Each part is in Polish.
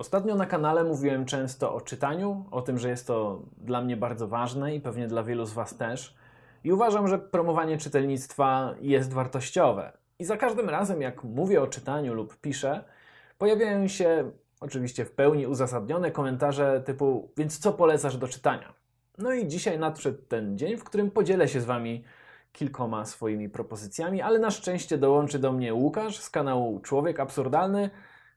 Ostatnio na kanale mówiłem często o czytaniu, o tym, że jest to dla mnie bardzo ważne i pewnie dla wielu z Was też. I uważam, że promowanie czytelnictwa jest wartościowe. I za każdym razem, jak mówię o czytaniu lub piszę, pojawiają się oczywiście w pełni uzasadnione komentarze typu: Więc co polecasz do czytania? No i dzisiaj nadszedł ten dzień, w którym podzielę się z Wami kilkoma swoimi propozycjami, ale na szczęście dołączy do mnie Łukasz z kanału Człowiek Absurdalny,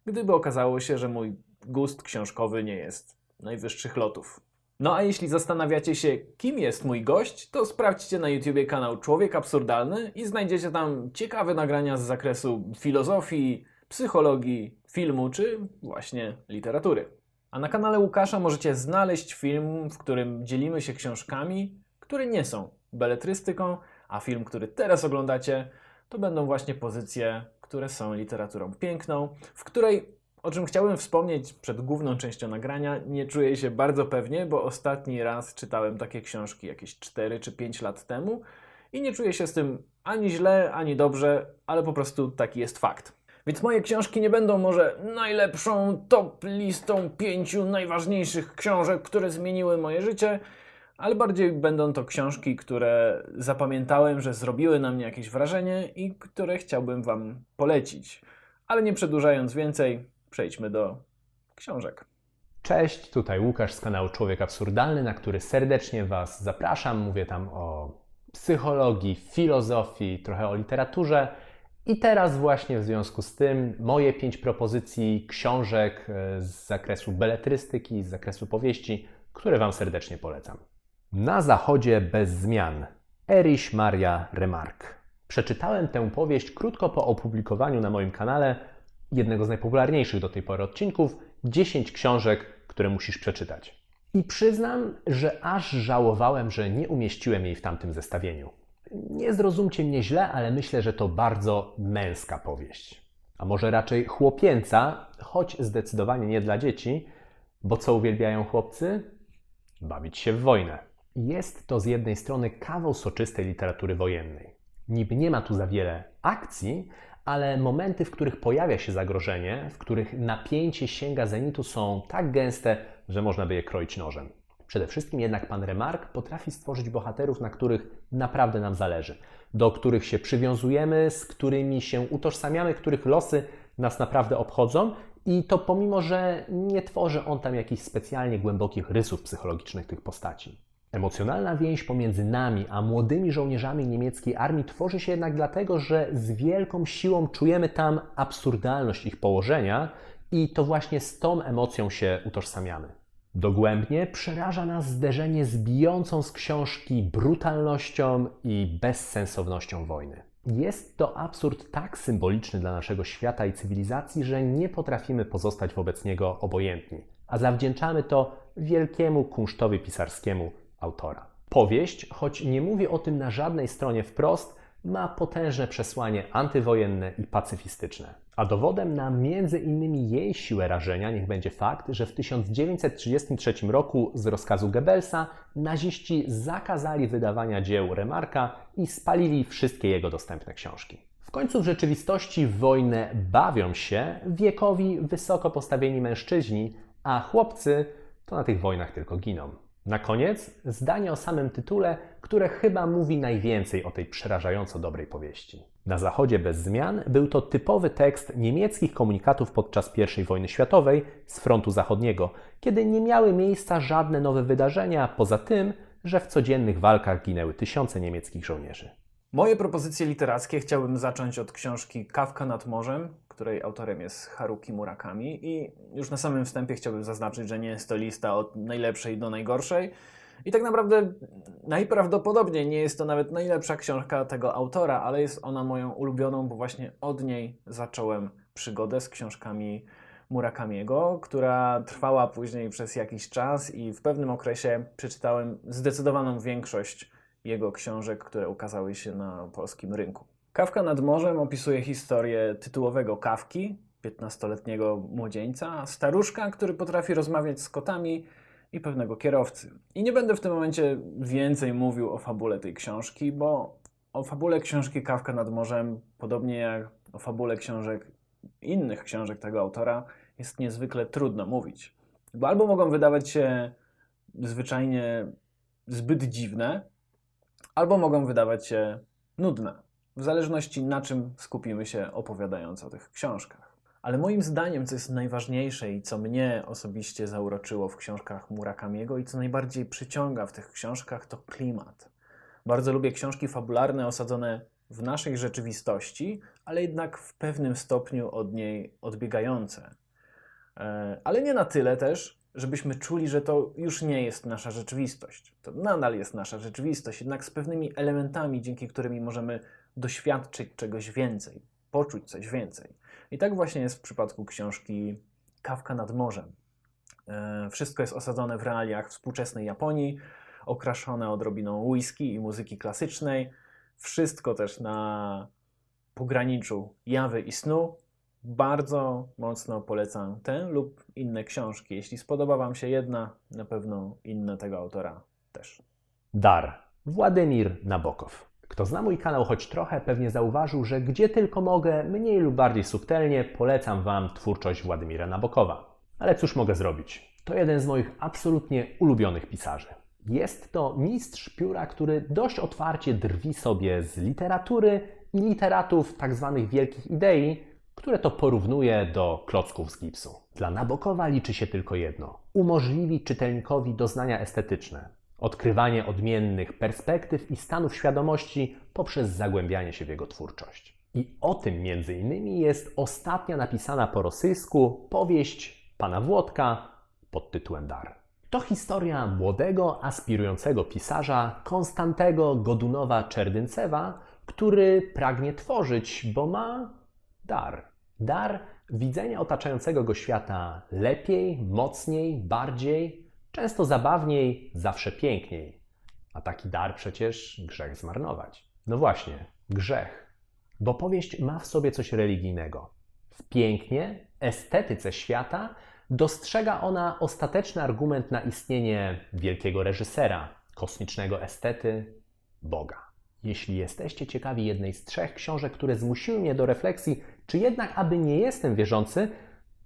gdyby okazało się, że mój gust książkowy nie jest najwyższych lotów. No a jeśli zastanawiacie się, kim jest mój gość, to sprawdźcie na YouTubie kanał Człowiek Absurdalny i znajdziecie tam ciekawe nagrania z zakresu filozofii, psychologii, filmu czy właśnie literatury. A na kanale Łukasza możecie znaleźć film, w którym dzielimy się książkami, które nie są beletrystyką, a film, który teraz oglądacie, to będą właśnie pozycje, które są literaturą piękną, w której, o czym chciałbym wspomnieć przed główną częścią nagrania, nie czuję się bardzo pewnie, bo ostatni raz czytałem takie książki jakieś 4 czy 5 lat temu i nie czuję się z tym ani źle, ani dobrze, ale po prostu taki jest fakt. Więc moje książki nie będą może najlepszą top listą pięciu najważniejszych książek, które zmieniły moje życie, ale bardziej będą to książki, które zapamiętałem, że zrobiły na mnie jakieś wrażenie i które chciałbym Wam polecić. Ale nie przedłużając więcej, przejdźmy do książek. Cześć, tutaj Łukasz z kanału Człowiek Absurdalny, na który serdecznie Was zapraszam. Mówię tam o psychologii, filozofii, trochę o literaturze. I teraz właśnie w związku z tym moje pięć propozycji książek e, z zakresu beletrystyki, z zakresu powieści, które Wam serdecznie polecam. Na zachodzie bez zmian. Erich Maria Remarque. Przeczytałem tę powieść krótko po opublikowaniu na moim kanale jednego z najpopularniejszych do tej pory odcinków 10 książek, które musisz przeczytać. I przyznam, że aż żałowałem, że nie umieściłem jej w tamtym zestawieniu. Nie zrozumcie mnie źle, ale myślę, że to bardzo męska powieść. A może raczej chłopięca, choć zdecydowanie nie dla dzieci, bo co uwielbiają chłopcy? Bawić się w wojnę. Jest to z jednej strony kawał soczystej literatury wojennej. Niby nie ma tu za wiele akcji, ale momenty, w których pojawia się zagrożenie, w których napięcie sięga zenitu, są tak gęste, że można by je kroić nożem. Przede wszystkim jednak pan Remark potrafi stworzyć bohaterów, na których naprawdę nam zależy, do których się przywiązujemy, z którymi się utożsamiamy, których losy nas naprawdę obchodzą i to pomimo, że nie tworzy on tam jakichś specjalnie głębokich rysów psychologicznych tych postaci. Emocjonalna więź pomiędzy nami a młodymi żołnierzami niemieckiej armii tworzy się jednak dlatego, że z wielką siłą czujemy tam absurdalność ich położenia i to właśnie z tą emocją się utożsamiamy. Dogłębnie przeraża nas zderzenie z bijącą z książki brutalnością i bezsensownością wojny. Jest to absurd tak symboliczny dla naszego świata i cywilizacji, że nie potrafimy pozostać wobec niego obojętni, a zawdzięczamy to wielkiemu kunsztowi pisarskiemu autora. Powieść, choć nie mówi o tym na żadnej stronie wprost, ma potężne przesłanie antywojenne i pacyfistyczne. A dowodem na między innymi jej siłę rażenia niech będzie fakt, że w 1933 roku z rozkazu Goebbelsa naziści zakazali wydawania dzieł Remarka i spalili wszystkie jego dostępne książki. W końcu w rzeczywistości wojnę bawią się wiekowi wysoko postawieni mężczyźni, a chłopcy to na tych wojnach tylko giną. Na koniec zdanie o samym tytule, które chyba mówi najwięcej o tej przerażająco dobrej powieści. Na Zachodzie bez zmian był to typowy tekst niemieckich komunikatów podczas I wojny światowej z frontu zachodniego, kiedy nie miały miejsca żadne nowe wydarzenia, poza tym, że w codziennych walkach ginęły tysiące niemieckich żołnierzy. Moje propozycje literackie chciałbym zacząć od książki Kawka nad morzem, której autorem jest Haruki Murakami i już na samym wstępie chciałbym zaznaczyć, że nie jest to lista od najlepszej do najgorszej i tak naprawdę najprawdopodobniej nie jest to nawet najlepsza książka tego autora, ale jest ona moją ulubioną, bo właśnie od niej zacząłem przygodę z książkami Murakamiego, która trwała później przez jakiś czas i w pewnym okresie przeczytałem zdecydowaną większość jego książek, które ukazały się na polskim rynku. Kawka nad morzem opisuje historię tytułowego Kawki, 15-letniego młodzieńca, staruszka, który potrafi rozmawiać z kotami i pewnego kierowcy. I nie będę w tym momencie więcej mówił o fabule tej książki, bo o fabule książki Kawka nad morzem, podobnie jak o fabule książek innych książek tego autora, jest niezwykle trudno mówić. Bo albo mogą wydawać się zwyczajnie zbyt dziwne, albo mogą wydawać się nudne, w zależności na czym skupimy się opowiadając o tych książkach. Ale moim zdaniem, co jest najważniejsze i co mnie osobiście zauroczyło w książkach Murakamiego i co najbardziej przyciąga w tych książkach, to klimat. Bardzo lubię książki fabularne osadzone w naszej rzeczywistości, ale jednak w pewnym stopniu od niej odbiegające. E, Ale nie na tyle też, żebyśmy czuli, że to już nie jest nasza rzeczywistość. To nadal jest nasza rzeczywistość, jednak z pewnymi elementami, dzięki którymi możemy doświadczyć czegoś więcej, poczuć coś więcej. I tak właśnie jest w przypadku książki Kawka nad morzem. E, Wszystko jest osadzone w realiach współczesnej Japonii, okraszone odrobiną whisky i muzyki klasycznej. Wszystko też na pograniczu jawy i snu. Bardzo mocno polecam tę lub inne książki. Jeśli spodoba Wam się jedna, na pewno inne tego autora też. Dar. Władimir Nabokow. Kto zna mój kanał choć trochę, pewnie zauważył, że gdzie tylko mogę, mniej lub bardziej subtelnie, polecam Wam twórczość Władimira Nabokowa. Ale cóż mogę zrobić? To jeden z moich absolutnie ulubionych pisarzy. Jest to mistrz pióra, który dość otwarcie drwi sobie z literatury i literatów tzw. wielkich idei, które to porównuje do klocków z gipsu. Dla Nabokowa liczy się tylko jedno: umożliwić czytelnikowi doznania estetyczne, odkrywanie odmiennych perspektyw i stanów świadomości poprzez zagłębianie się w jego twórczość. I o tym między innymi jest ostatnia napisana po rosyjsku powieść pana Włodka pod tytułem Dar. To historia młodego, aspirującego pisarza Konstantego Godunowa-Czerdyncewa, który pragnie tworzyć, bo ma dar. Dar widzenia otaczającego go świata lepiej, mocniej, bardziej, często zabawniej, zawsze piękniej. A taki dar przecież grzech zmarnować. No właśnie, grzech. Bo powieść ma w sobie coś religijnego. W pięknie, estetyce świata dostrzega ona ostateczny argument na istnienie wielkiego reżysera, kosmicznego estety, Boga. Jeśli jesteście ciekawi jednej z trzech książek, które zmusiły mnie do refleksji, czy jednak aby nie jestem wierzący,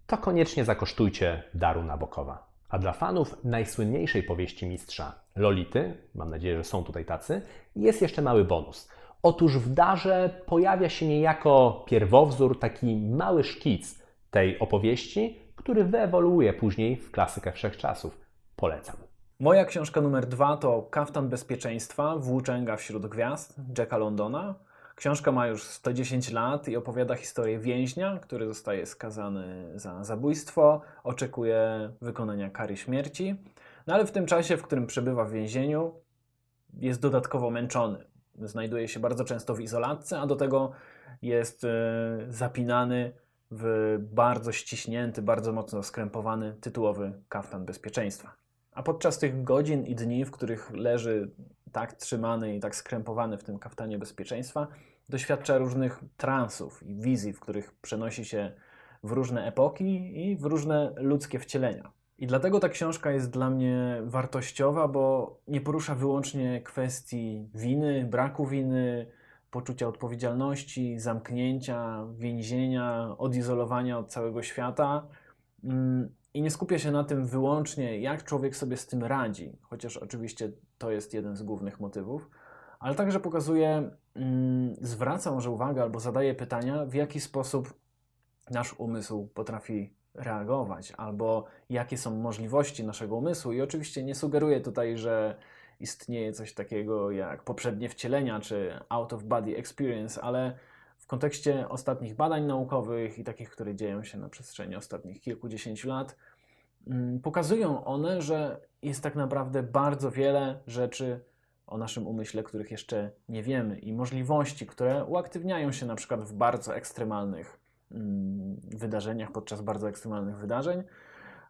to koniecznie zakosztujcie Daru Nabokowa. A dla fanów najsłynniejszej powieści mistrza, Lolity, mam nadzieję, że są tutaj tacy, jest jeszcze mały bonus. Otóż w Darze pojawia się niejako pierwowzór, taki mały szkic tej opowieści, który wyewoluuje później w klasykę wszechczasów. Polecam. Moja książka numer dwa to Kaftan Bezpieczeństwa, Włóczęga wśród gwiazd Jacka Londona. Książka ma już 110 lat i opowiada historię więźnia, który zostaje skazany za zabójstwo, oczekuje wykonania kary śmierci, no ale w tym czasie, w którym przebywa w więzieniu, jest dodatkowo męczony. Znajduje się bardzo często w izolatce, a do tego jest e, zapinany w bardzo ściśnięty, bardzo mocno skrępowany tytułowy kaftan bezpieczeństwa. A podczas tych godzin i dni, w których leży tak trzymany i tak skrępowany w tym kaftanie bezpieczeństwa, doświadcza różnych transów i wizji, w których przenosi się w różne epoki i w różne ludzkie wcielenia. I dlatego ta książka jest dla mnie wartościowa, bo nie porusza wyłącznie kwestii winy, braku winy, poczucia odpowiedzialności, zamknięcia, więzienia, odizolowania od całego świata. I nie skupia się na tym wyłącznie, jak człowiek sobie z tym radzi, chociaż oczywiście to jest jeden z głównych motywów, ale także pokazuje, mm, zwraca może uwagę albo zadaje pytania, w jaki sposób nasz umysł potrafi reagować, albo jakie są możliwości naszego umysłu. I oczywiście nie sugeruję tutaj, że istnieje coś takiego jak poprzednie wcielenia czy out of body experience, ale w kontekście ostatnich badań naukowych i takich, które dzieją się na przestrzeni ostatnich kilkudziesięciu lat, mm, pokazują one, że jest tak naprawdę bardzo wiele rzeczy o naszym umyśle, których jeszcze nie wiemy i możliwości, które uaktywniają się na przykład w bardzo ekstremalnych mm, wydarzeniach, podczas bardzo ekstremalnych wydarzeń,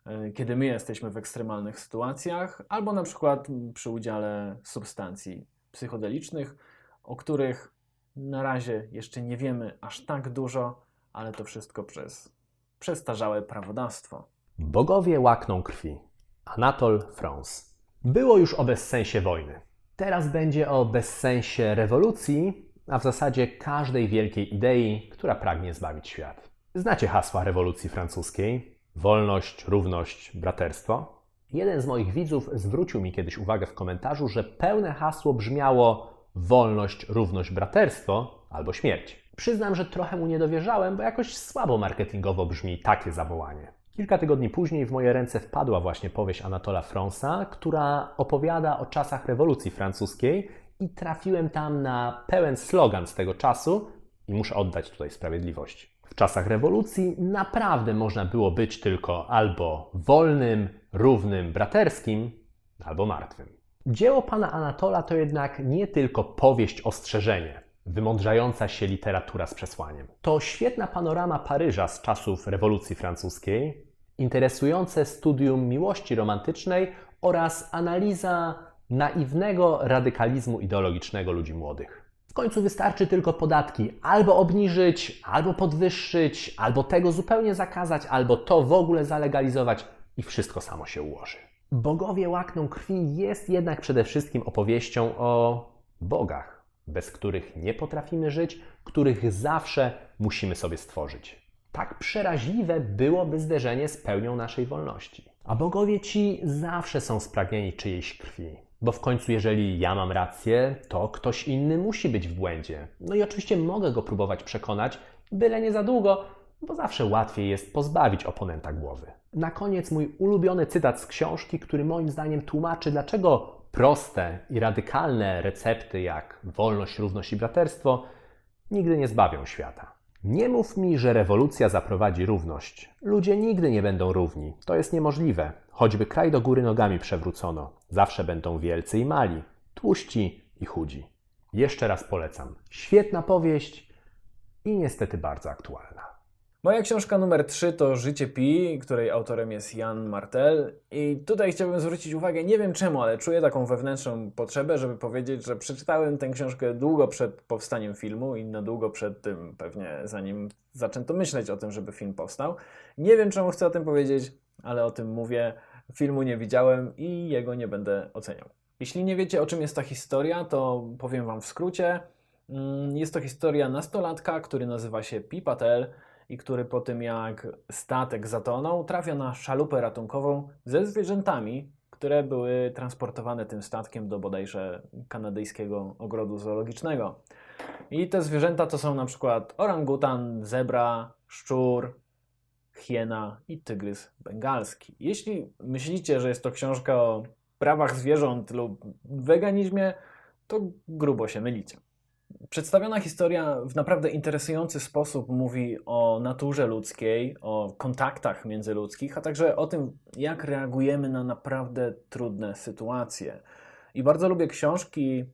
e, kiedy my jesteśmy w ekstremalnych sytuacjach, albo na przykład przy udziale substancji psychodelicznych, o których na razie jeszcze nie wiemy aż tak dużo, ale to wszystko przez przestarzałe prawodawstwo. Bogowie łakną krwi. Anatole France. Było już o bezsensie wojny. Teraz będzie o bezsensie rewolucji, a w zasadzie każdej wielkiej idei, która pragnie zbawić świat. Znacie hasła rewolucji francuskiej? wolność, równość, braterstwo. Jeden z moich widzów zwrócił mi kiedyś uwagę w komentarzu, że pełne hasło brzmiało wolność, równość, braterstwo albo śmierć. Przyznam, że trochę mu nie dowierzałem, bo jakoś słabo marketingowo brzmi takie zawołanie. Kilka tygodni później w moje ręce wpadła właśnie powieść Anatola Fransa, która opowiada o czasach rewolucji francuskiej i trafiłem tam na pełen slogan z tego czasu i muszę oddać tutaj sprawiedliwość. W czasach rewolucji naprawdę można było być tylko albo wolnym, równym, braterskim, albo martwym. Dzieło pana Anatola to jednak nie tylko powieść ostrzeżenie, wymądrzająca się literatura z przesłaniem. To świetna panorama Paryża z czasów rewolucji francuskiej, interesujące studium miłości romantycznej oraz analiza naiwnego radykalizmu ideologicznego ludzi młodych. W końcu wystarczy tylko podatki albo obniżyć, albo podwyższyć, albo tego zupełnie zakazać, albo to w ogóle zalegalizować i wszystko samo się ułoży. Bogowie łakną krwi jest jednak przede wszystkim opowieścią o bogach, bez których nie potrafimy żyć, których zawsze musimy sobie stworzyć. Tak przeraźliwe byłoby zderzenie z pełnią naszej wolności. A bogowie ci zawsze są spragnieni czyjejś krwi. Bo w końcu, jeżeli ja mam rację, to ktoś inny musi być w błędzie. No i oczywiście mogę go próbować przekonać, byle nie za długo, bo zawsze łatwiej jest pozbawić oponenta głowy. Na koniec mój ulubiony cytat z książki, który moim zdaniem tłumaczy, dlaczego proste i radykalne recepty jak wolność, równość i braterstwo nigdy nie zbawią świata. Nie mów mi, że rewolucja zaprowadzi równość. Ludzie nigdy nie będą równi. To jest niemożliwe. Choćby kraj do góry nogami przewrócono. Zawsze będą wielcy i mali, tłuści i chudzi. Jeszcze raz polecam. Świetna powieść i niestety bardzo aktualna. Moja książka numer 3 to Życie Pi, której autorem jest Jan Martel. I tutaj chciałbym zwrócić uwagę, nie wiem czemu, ale czuję taką wewnętrzną potrzebę, żeby powiedzieć, że przeczytałem tę książkę długo przed powstaniem filmu i na długo przed tym, pewnie zanim zaczęto myśleć o tym, żeby film powstał. Nie wiem czemu chcę o tym powiedzieć, ale o tym mówię. Filmu nie widziałem i jego nie będę oceniał. Jeśli nie wiecie, o czym jest ta historia, to powiem Wam w skrócie. Mm, Jest to historia nastolatka, który nazywa się Pi Patel i który po tym jak statek zatonął, trafia na szalupę ratunkową ze zwierzętami, które były transportowane tym statkiem do bodajże kanadyjskiego ogrodu zoologicznego. I te zwierzęta to są na przykład orangutan, zebra, szczur, hiena i tygrys bengalski. Jeśli myślicie, że jest to książka o prawach zwierząt lub weganizmie, to grubo się mylicie. Przedstawiona historia w naprawdę interesujący sposób mówi o naturze ludzkiej, o kontaktach międzyludzkich, a także o tym, jak reagujemy na naprawdę trudne sytuacje. I bardzo lubię książki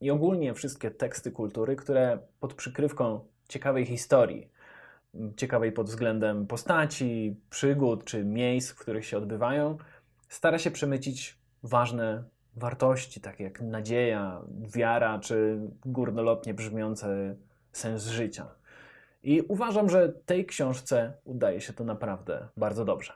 i ogólnie wszystkie teksty kultury, które pod przykrywką ciekawej historii, ciekawej pod względem postaci, przygód czy miejsc, w których się odbywają, stara się przemycić ważne wartości, takie jak nadzieja, wiara czy górnolotnie brzmiący sens życia. I uważam, że tej książce udaje się to naprawdę bardzo dobrze.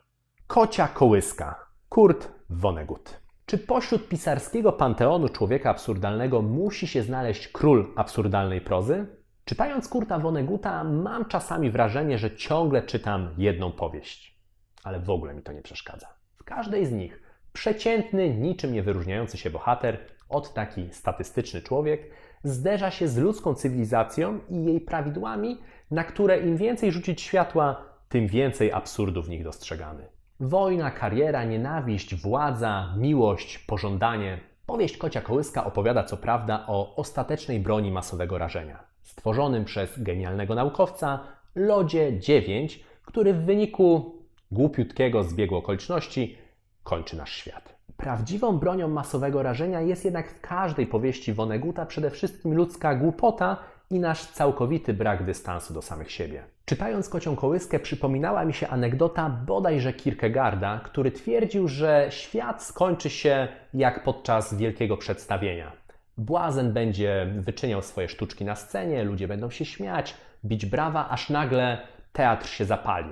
Kocia kołyska. Kurt Vonnegut. Czy pośród pisarskiego panteonu człowieka absurdalnego musi się znaleźć król absurdalnej prozy? Czytając Kurta Vonneguta mam czasami wrażenie, że ciągle czytam jedną powieść. Ale w ogóle mi to nie przeszkadza. W każdej z nich przeciętny, niczym nie wyróżniający się bohater, od taki statystyczny człowiek, zderza się z ludzką cywilizacją i jej prawidłami, na które im więcej rzucić światła, tym więcej absurdu w nich dostrzegamy. Wojna, kariera, nienawiść, władza, miłość, pożądanie. Powieść Kocia Kołyska opowiada co prawda o ostatecznej broni masowego rażenia, stworzonym przez genialnego naukowca Lodzie 9, który w wyniku głupiutkiego zbiegu okoliczności kończy nasz świat. Prawdziwą bronią masowego rażenia jest jednak w każdej powieści Vonneguta przede wszystkim ludzka głupota i nasz całkowity brak dystansu do samych siebie. Czytając Kocią Kołyskę przypominała mi się anegdota bodajże Kierkegaarda, który twierdził, że świat skończy się jak podczas wielkiego przedstawienia. Błazen będzie wyczyniał swoje sztuczki na scenie, ludzie będą się śmiać, bić brawa, aż nagle teatr się zapali.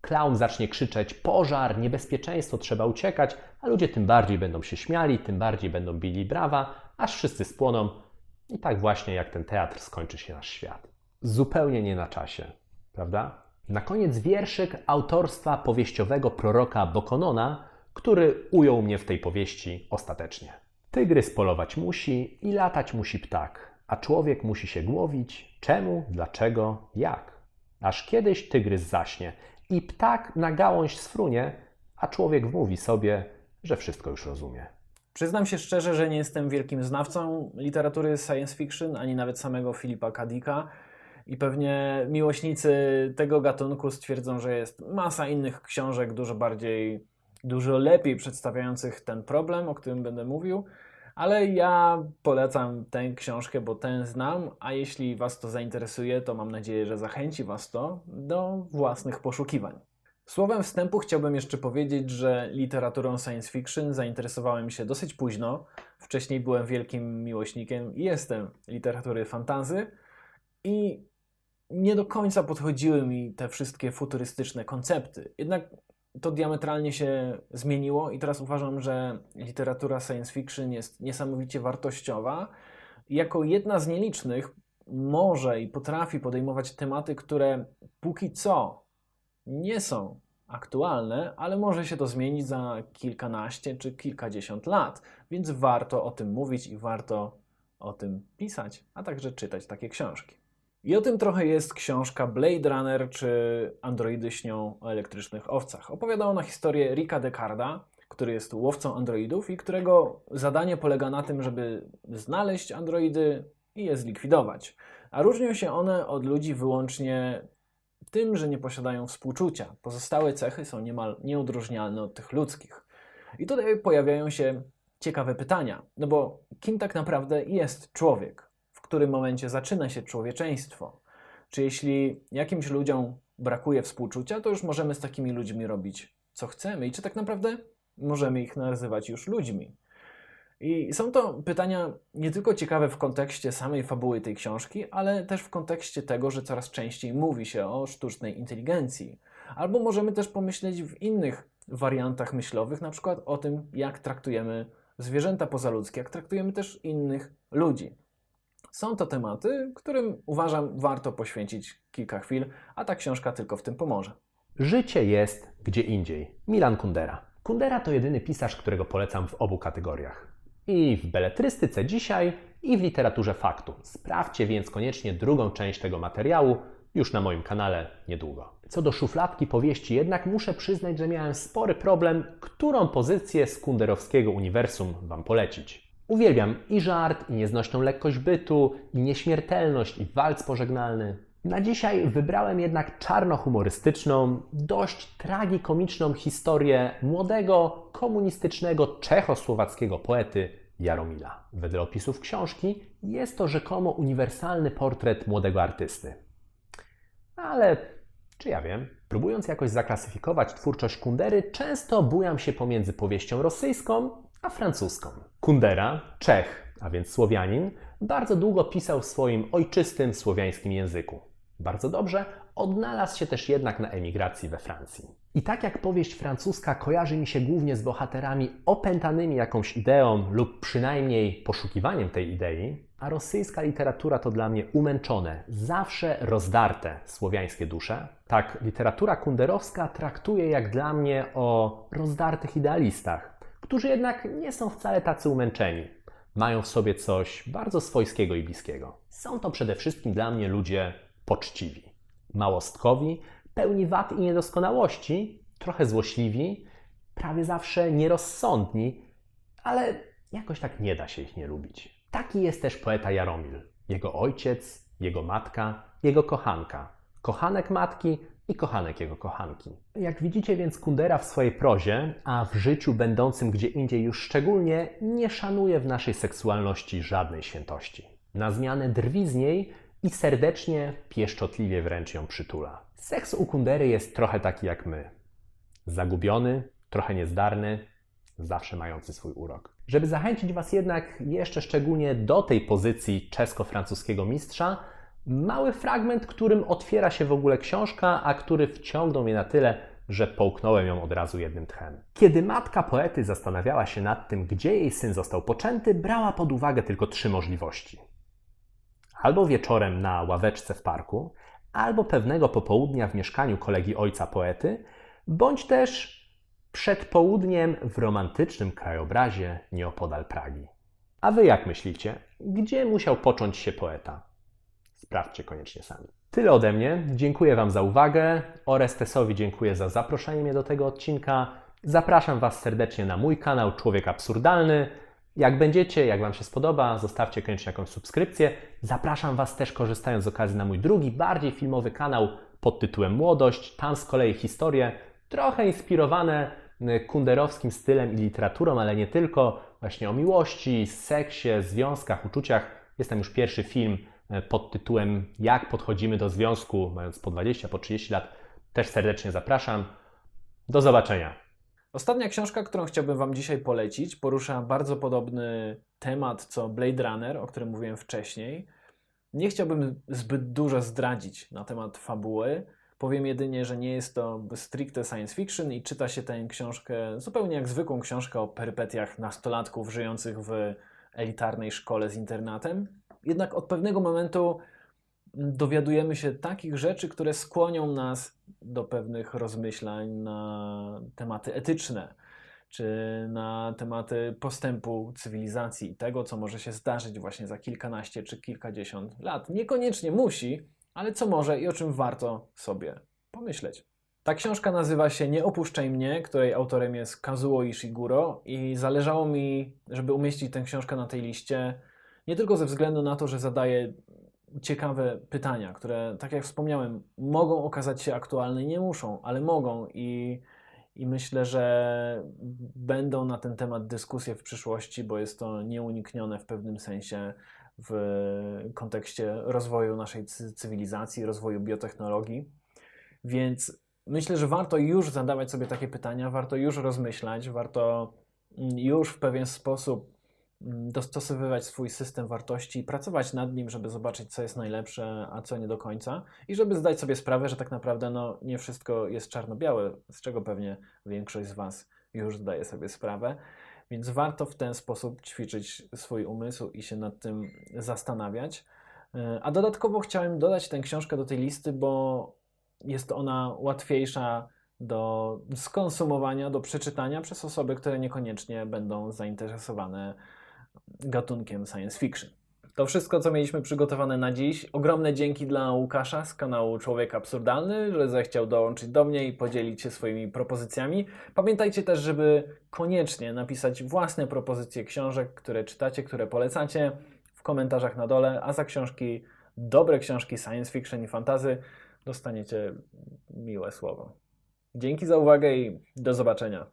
Klaun zacznie krzyczeć pożar, niebezpieczeństwo, trzeba uciekać, a ludzie tym bardziej będą się śmiali, tym bardziej będą bili brawa, aż wszyscy spłoną. I tak właśnie jak ten teatr skończy się nasz świat. Zupełnie nie na czasie, prawda? Na koniec wierszyk autorstwa powieściowego proroka Bokonona, który ujął mnie w tej powieści ostatecznie. Tygrys polować musi i latać musi ptak, a człowiek musi się głowić czemu, dlaczego, jak. Aż kiedyś tygrys zaśnie i ptak na gałąź sfrunie, a człowiek mówi sobie, że wszystko już rozumie. Przyznam się szczerze, że nie jestem wielkim znawcą literatury science fiction, ani nawet samego Filipa K. Dicka. I pewnie miłośnicy tego gatunku stwierdzą, że jest masa innych książek dużo bardziej, dużo lepiej przedstawiających ten problem, o którym będę mówił. Ale ja polecam tę książkę, bo tę znam, a jeśli Was to zainteresuje, to mam nadzieję, że zachęci Was to do własnych poszukiwań. Słowem wstępu chciałbym jeszcze powiedzieć, że literaturą science fiction zainteresowałem się dosyć późno. Wcześniej byłem wielkim miłośnikiem i jestem literatury fantazy i nie do końca podchodziły mi te wszystkie futurystyczne koncepty. Jednak to diametralnie się zmieniło i teraz uważam, że literatura science fiction jest niesamowicie wartościowa. Jako jedna z nielicznych może i potrafi podejmować tematy, które póki co nie są aktualne, ale może się to zmienić za kilkanaście czy kilkadziesiąt lat, więc warto o tym mówić i warto o tym pisać, a także czytać takie książki. I o tym trochę jest książka Blade Runner czy Androidy śnią o elektrycznych owcach. Opowiada ona historię Ricka Decarda, który jest łowcą androidów i którego zadanie polega na tym, żeby znaleźć androidy i je zlikwidować. A różnią się one od ludzi wyłącznie tym, że nie posiadają współczucia. Pozostałe cechy są niemal nieodróżnialne od tych ludzkich. I tutaj pojawiają się ciekawe pytania, no bo kim tak naprawdę jest człowiek? Którym momencie zaczyna się człowieczeństwo? Czy jeśli jakimś ludziom brakuje współczucia, to już możemy z takimi ludźmi robić co chcemy? I czy tak naprawdę możemy ich nazywać już ludźmi? I są to pytania nie tylko ciekawe w kontekście samej fabuły tej książki, ale też w kontekście tego, że coraz częściej mówi się o sztucznej inteligencji. Albo możemy też pomyśleć w innych wariantach myślowych, na przykład o tym, jak traktujemy zwierzęta pozaludzkie, jak traktujemy też innych ludzi. Są to tematy, którym uważam warto poświęcić kilka chwil, a ta książka tylko w tym pomoże. Życie jest gdzie indziej. Milan Kundera. Kundera to jedyny pisarz, którego polecam w obu kategoriach. I w beletrystyce dzisiaj, i w literaturze faktu. Sprawdźcie więc koniecznie drugą część tego materiału już na moim kanale niedługo. Co do szufladki powieści, jednak muszę przyznać, że miałem spory problem, którą pozycję z kunderowskiego uniwersum Wam polecić. Uwielbiam i żart, i nieznośną lekkość bytu, i nieśmiertelność, i walc pożegnalny. Na dzisiaj wybrałem jednak czarno-humorystyczną, dość tragikomiczną historię młodego, komunistycznego, czechosłowackiego poety Jaromila. Wedle opisów książki jest to rzekomo uniwersalny portret młodego artysty. Ale czy ja wiem? Próbując jakoś zaklasyfikować twórczość Kundery, często bujam się pomiędzy powieścią rosyjską a francuską. Kundera, Czech, a więc Słowianin, bardzo długo pisał w swoim ojczystym słowiańskim języku. Bardzo dobrze odnalazł się też jednak na emigracji we Francji. I tak jak powieść francuska kojarzy mi się głównie z bohaterami opętanymi jakąś ideą lub przynajmniej poszukiwaniem tej idei, a rosyjska literatura to dla mnie umęczone, zawsze rozdarte słowiańskie dusze, tak literatura kunderowska traktuje jak dla mnie o rozdartych idealistach, którzy jednak nie są wcale tacy umęczeni. Mają w sobie coś bardzo swojskiego i bliskiego. Są to przede wszystkim dla mnie ludzie poczciwi, małostkowi, pełni wad i niedoskonałości, trochę złośliwi, prawie zawsze nierozsądni, ale jakoś tak nie da się ich nie lubić. Taki jest też poeta Jaromil. Jego ojciec, jego matka, jego kochanka, kochanek matki i kochanek jego kochanki. Jak widzicie więc Kundera w swojej prozie, a w życiu będącym gdzie indziej już szczególnie, nie szanuje w naszej seksualności żadnej świętości. Na zmianę drwi z niej i serdecznie, pieszczotliwie wręcz ją przytula. Seks u Kundery jest trochę taki jak my. Zagubiony, trochę niezdarny, zawsze mający swój urok. Żeby zachęcić Was jednak jeszcze szczególnie do tej pozycji czesko-francuskiego mistrza, mały fragment, którym otwiera się w ogóle książka, a który wciągnął mnie na tyle, że połknąłem ją od razu jednym tchem. Kiedy matka poety zastanawiała się nad tym, gdzie jej syn został poczęty, brała pod uwagę tylko trzy możliwości. Albo wieczorem na ławeczce w parku, albo pewnego popołudnia w mieszkaniu kolegi ojca poety, bądź też przed południem w romantycznym krajobrazie nieopodal Pragi. A wy jak myślicie, gdzie musiał począć się poeta? Sprawdźcie koniecznie sami. Tyle ode mnie. Dziękuję Wam za uwagę. Orestesowi dziękuję za zaproszenie mnie do tego odcinka. Zapraszam Was serdecznie na mój kanał Człowiek Absurdalny. Jak będziecie, jak Wam się spodoba, zostawcie koniecznie jakąś subskrypcję. Zapraszam Was też, korzystając z okazji, na mój drugi, bardziej filmowy kanał pod tytułem Młodość. Tam z kolei historie trochę inspirowane kunderowskim stylem i literaturą, ale nie tylko. Właśnie o miłości, seksie, związkach, uczuciach. Jest tam już pierwszy film pod tytułem Jak podchodzimy do związku, mając po 20, po 30 lat. Też serdecznie zapraszam. Do zobaczenia. Ostatnia książka, którą chciałbym Wam dzisiaj polecić, porusza bardzo podobny temat co Blade Runner, o którym mówiłem wcześniej. Nie chciałbym zbyt dużo zdradzić na temat fabuły. Powiem jedynie, że nie jest to stricte science fiction i czyta się tę książkę zupełnie jak zwykłą książkę o perypetiach nastolatków żyjących w elitarnej szkole z internatem. Jednak od pewnego momentu dowiadujemy się takich rzeczy, które skłonią nas do pewnych rozmyślań na tematy etyczne, czy na tematy postępu cywilizacji i tego, co może się zdarzyć właśnie za kilkanaście czy kilkadziesiąt lat. Niekoniecznie musi, ale co może i o czym warto sobie pomyśleć. Ta książka nazywa się Nie opuszczaj mnie, której autorem jest Kazuo Ishiguro i zależało mi, żeby umieścić tę książkę na tej liście nie tylko ze względu na to, że zadaje ciekawe pytania, które, tak jak wspomniałem, mogą okazać się aktualne nie muszą, ale mogą i, i myślę, że będą na ten temat dyskusje w przyszłości, bo jest to nieuniknione w pewnym sensie w kontekście rozwoju naszej cy- cywilizacji, rozwoju biotechnologii. Więc myślę, że warto już zadawać sobie takie pytania, warto już rozmyślać, warto mm, już w pewien sposób dostosowywać swój system wartości i pracować nad nim, żeby zobaczyć, co jest najlepsze, a co nie do końca, i żeby zdać sobie sprawę, że tak naprawdę no, nie wszystko jest czarno-białe, z czego pewnie większość z Was już zdaje sobie sprawę. Więc warto w ten sposób ćwiczyć swój umysł i się nad tym zastanawiać. E, A dodatkowo chciałem dodać tę książkę do tej listy, bo jest ona łatwiejsza do skonsumowania, do przeczytania przez osoby, które niekoniecznie będą zainteresowane gatunkiem science fiction. To wszystko, co mieliśmy przygotowane na dziś. Ogromne dzięki dla Łukasza z kanału Człowiek Absurdalny, że zechciał dołączyć do mnie i podzielić się swoimi propozycjami. Pamiętajcie też, żeby koniecznie napisać własne propozycje książek, które czytacie, które polecacie w komentarzach na dole, a za książki, dobre książki science fiction i fantazy dostaniecie miłe słowo. Dzięki za uwagę i do zobaczenia.